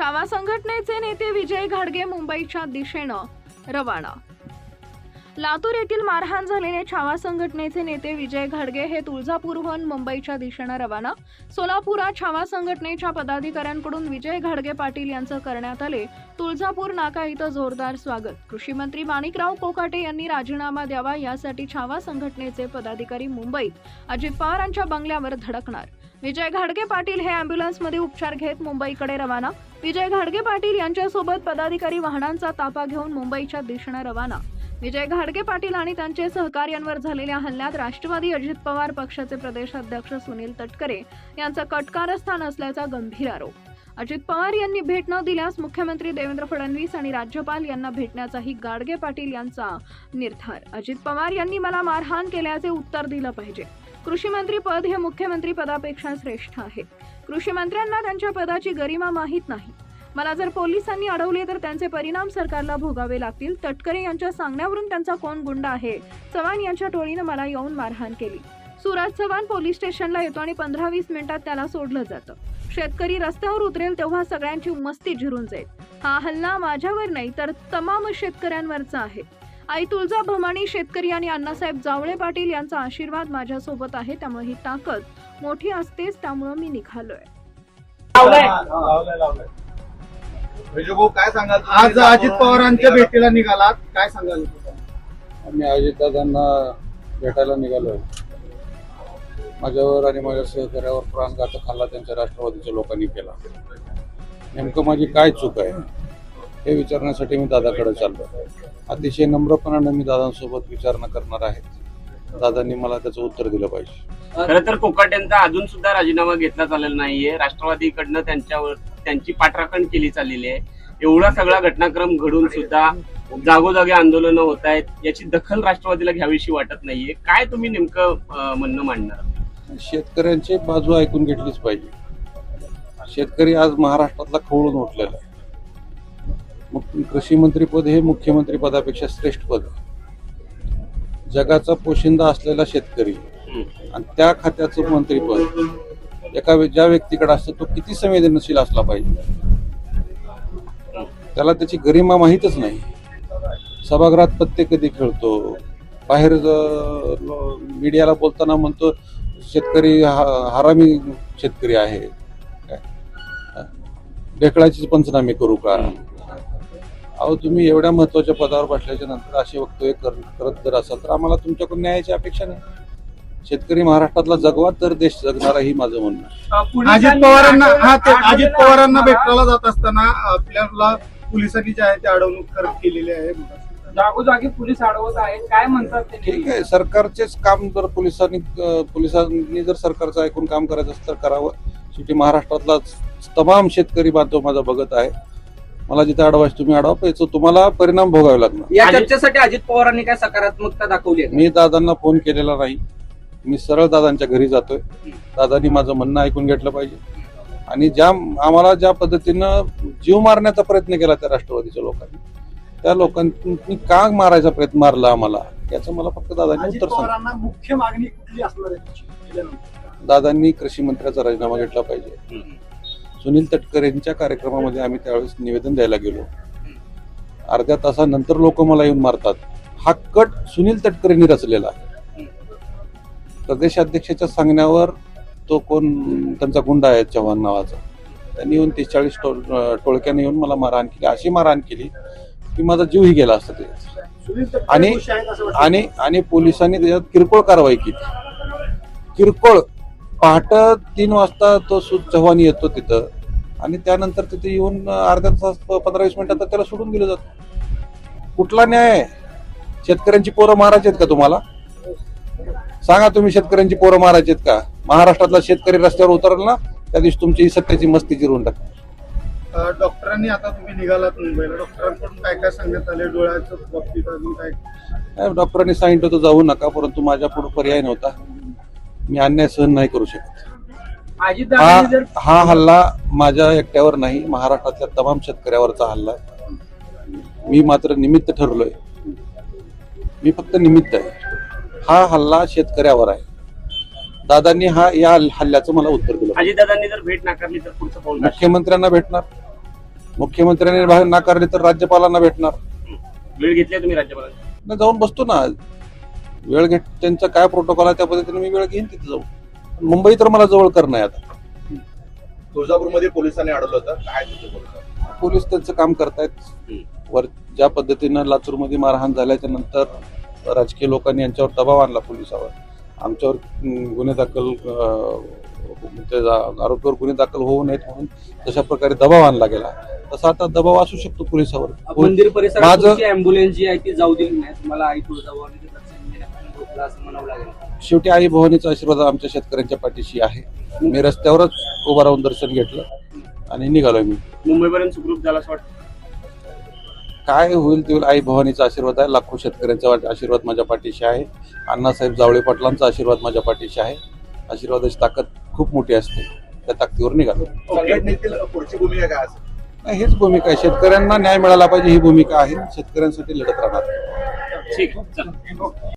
छावा संघटनेचे नेते विजय घाडगे मुंबईच्या दिशेनं रवाना. लातूर येथील मारहाण झालेले छावा संघटनेचे नेते विजय घाडगे हे तुळजापूरहून मुंबईच्या दिशेनं रवाना. सोलापुरात छावा संघटनेच्या पदाधिकाऱ्यांकडून विजय घाडगे पाटील यांचं करण्यात आले. तुळजापूर नाका इथं जोरदार स्वागत. कृषी मंत्री माणिकराव कोकाटे यांनी राजीनामा द्यावा यासाठी छावा संघटनेचे पदाधिकारी मुंबईत. अजित पवारांच्या बंगल्यावर धडकणार. विजय घाडगे पाटील हे अँब्युलन्समध्ये उपचार घेत मुंबईकडे रवाना. विजय घाडगे पाटील यांच्यासोबत पदाधिकारी वाहनांचा ताफा घेऊन मुंबईच्या दिशेनं रवाना. विजय घाडगे पाटील आणि त्यांचे सहकार्यांवर झालेल्या हल्ल्यात राष्ट्रवादी अजित पवार पक्षाचे प्रदेशाध्यक्ष सुनील तटकरे यांचं कटकारस्थान असल्याचा गंभीर आरोप. अजित पवार यांनी भेट न दिल्यास मुख्यमंत्री देवेंद्र फडणवीस आणि राज्यपाल यांना भेटण्याचाही गाडगे पाटील यांचा निर्धार. अजित पवार यांनी मला मारहाण केल्याचे उत्तर दिलं पाहिजे. कृषी मंत्री पद हे मुख्यमंत्री पदापेक्षा श्रेष्ठ आहे. कृषी मंत्र्यांना त्यांच्या पदाची गरिमा माहीत नाही. मला जर पोलिसांनी अडवले तर त्यांचे परिणाम सरकारला भोगावे लागतील. तटकरे यांच्या सांगण्यावरून त्यांचा कोण गुंड आहे? चव्हाण यांच्या टोळीनं मला येऊन मारहाण केली. सुराज चव्हाण पोलीस स्टेशनला येतो आणि पंधरा वीस मिनिटात त्याला सोडलं जातं. शेतकरी रस्त्यावर उतरेल तेव्हा सगळ्यांची मस्ती झिरून जाईल. हा हल्ला माझ्यावर नाही तर तमाम शेतकऱ्यांवरचा आहे. आई तुळजा भमाणी शेतकरी आणि अण्णासाहेब जावळे पाटील यांचा आशीर्वाद माझ्यासोबत आहे त्यामुळे ही ताकद मोठी असतेच त्यामुळं मी निघालोय. लावलंय. लावलंय भाऊ काय सांगाल? आज अजित पवारांच्या भेटीला निघालात. काय सांगाल? आम्ही अजितदादांना भेटायला निघालोय. माझ्यावर आणि माझ्या सहकार्यावर प्राणघातक हल्ला त्यांच्या राष्ट्रवादीच्या लोकांनी केला. नेमकं माझी काय चूक आहे? हे विचारण्यासाठी मी दादाकडे चाललो. अतिशय नम्रपणाने मी दादांसोबत विचारणा करणार आहे. दादांनी मला त्याचं उत्तर दिलं पाहिजे. खरं तर कोकाट्यांचा अजून सुद्धा राजीनामा घेतला चाललेला नाहीये. राष्ट्रवादीकडनं त्यांच्यावर त्यांची पाठराखण केली चाललेली आहे. एवढा सगळा घटनाक्रम घडून सुद्धा जागोजागी आंदोलनं होत आहेत. याची दखल राष्ट्रवादीला घ्यावीशी वाटत नाहीये. काय तुम्ही नेमकं म्हणणं मांडणार? शेतकऱ्यांची बाजू ऐकून घेतलीच पाहिजे. शेतकरी आज महाराष्ट्रातला खवळून उठलेला आहे. मग कृषी मंत्री पद हे मुख्यमंत्री पदापेक्षा श्रेष्ठ पद. जगाचा पोशिंदा असलेला शेतकरी आणि त्या खात्याचं मंत्रीपद एका ज्या व्यक्तीकडे असतं तो किती संवेदनशील असला पाहिजे. त्याला त्याची गरिमा माहीतच नाही. सभागृहात पत्ते कधी खेळतो? बाहेर मीडियाला बोलताना म्हणतो शेतकरी हा- हरामी शेतकरी आहे. काय? ढेकळाचीच पंचनामे करू का? अहो तुम्ही एवढ्या महत्त्वाच्या पदावर बसल्याच्या नंतर असे वक्तव्य कर- करत जर असाल तर आम्हाला तुमच्याकडून न्यायाची अपेक्षा नाही. शेतकरी महाराष्ट्रातला जगवा तर देश जगणारा ही माझं म्हणणं आहे. अजित पवारांना हा ते अजित पवारांना भेटायला जात असताना आपल्याला पोलिसांनी जे आहे ते अडवणूक केलेली आहे. जागोजागी पोलीस अडवत आहेत. काय म्हणतात ते ठीक आहे सरकारचेच काम जर पोलिसांनी पोलिसांनी जर सरकारचं ऐकून काम करायचं असेल तर करावं. शेवटी महाराष्ट्रातला तमाम शेतकरी बांधव माझा बघत आहे मला जिथे अडवायचं तुम्ही अडवा याचं तुम्हाला परिणाम भोगावे लागणार. या चर्चेसाठी अजित पवारांनी काय सकारात्मकता दाखवली आहे? मी दादांना फोन केलेला नाही. मी सरळ दादांच्या घरी जातोय. दादांनी माझं म्हणणं ऐकून घेतलं पाहिजे. आणि ज्या आम्हाला ज्या पद्धतीनं जीव मारण्याचा प्रयत्न केला त्या राष्ट्रवादीच्या लोकांनी त्या लोकांनी का मारायचा प्रयत्न मारला आम्हाला. याचं मला फक्त दादांनी उत्तर सांग. पवारांना मुख्य मागणी कुठली असणार. दादांनी कृषी मंत्र्याचा राजीनामा घेतला पाहिजे. सुनील तटकरेंच्या कार्यक्रमामध्ये आम्ही त्यावेळेस निवेदन द्यायला गेलो. अर्ध्या तासानंतर लोक मला येऊन मारतात. हा कट सुनील तटकरेंनी रचलेला आहे. प्रदेशाध्यक्षाच्या सांगण्यावर तो कोण त्यांचा गुंडा आहे चव्हाण नावाचा. त्यांनी येऊन तीस चाळीस टोळक्याने येऊन मला मारहाण केली. अशी मारहाण केली की माझा जीवही गेला असता तटकरे आणि-. आणि आणि पोलिसांनी त्याच्यात किरकोळ कारवाई केली. किरकोळ पहाट तीन वाजता तो चव्हाण येतो तिथं. आणि त्यानंतर तिथे येऊन अर्ध्या तास पंधरा वीस मिनिटात त्याला सोडून दिलं जातं. कुठला न्याय? शेतकऱ्यांची पोरं मारायची आहेत का तुम्हाला? सांगा तुम्ही शेतकऱ्यांची पोरं मारायची आहेत का? महाराष्ट्रातला शेतकरी रस्त्यावर उतरला ना त्या दिवशी तुमची ही सत्याची मस्ती जिरून टाक. डॉक्टरांनी आता तुम्ही निघालात मुंबईला. डॉक्टरांकडून काय काय सांगण्यात आले? डोळ्याच्या बाबतीत अजून काय? काय डॉक्टरांनी सांगितलं होतं जाऊ नका परंतु माझ्या पुढे पर्याय नव्हता. मी अन्याय सहन नाही करू शकत. हा हा हल्ला माझ्या एकट्यावर नाही महाराष्ट्रातल्या तमाम शेतकऱ्यावरचा हल्ला. आहे मी मात्र निमित्त ठरलोय. मी फक्त निमित्त आहे. हा हल्ला शेतकऱ्यावर आहे. दादांनी हा या हल्ल्याचं मला उत्तर दिलं. अजितदादांनी जर भेट नाकारली तर पुढचं पाऊल काय? मुख्यमंत्र्यांना भेटणार. मुख्यमंत्र्यांनी बाहेर नाकारले तर राज्यपालांना भेटणार. वेळ घेतली तुम्ही राज्यपालांची नाही जाऊन बसतो ना. वेळ घेत त्यांचा काय प्रोटोकॉल आहे त्या पद्धतीने मी वेळ घेईन तिथे जाऊ मुंबई तर मला जवळ करणं आहे आता. तुळजापूरमध्ये पोलिसांनी अडवलं होतं. काय? पोलीस त्यांचं काम करतायत. वर ज्या पद्धतीनं लातूरमध्ये मारहाण झाल्याच्यानंतर राजकीय लोकांनी यांच्यावर दबाव आणला पोलिसावर. आमच्यावर अं, गुन्हे दाखल अं, त्या आरोपीवर गुन्हे दाखल होऊ नयेत म्हणून तशा प्रकारे दबाव आणला गेला. तसा आता दबाव असू शकतो पोलिसावर. मंदिर परिसरात माझं- तुमची अँब्युलन्स जी आहे ती जाऊ दिली नाही. तुम्हाला आई तुळजाभवानी असं म्हणावं लागेल. शेवटी आई भवानीचा आशीर्वाद आमच्या शेतकऱ्यांच्या पाठीशी आहे. मी रस्त्यावरच उभं राहून दर्शन घेतलं आणि निघालोय मी. मुंबईपर्यंत सुखरूप झाला असं वाटतं? काय होईल ते होईल आई भवानीचा आशीर्वाद आहे. लाखो शेतकऱ्यांचा आशीर्वाद माझ्या पाठीशी आहे. अण्णासाहेब जावळे पाटलांचा आशीर्वाद माझ्या पाठीशी आहे. आशीर्वादाची ताकद खूप मोठी असते. त्या ताकदीवर निघालो. संघटनेतील पुढची भूमिका काय असेल? नाही, हेच भूमिका आहे. शेतकऱ्यांना न्याय मिळाला पाहिजे ही भूमिका आहे. शेतकऱ्यांसाठी लढत राहणार. ठीक चला.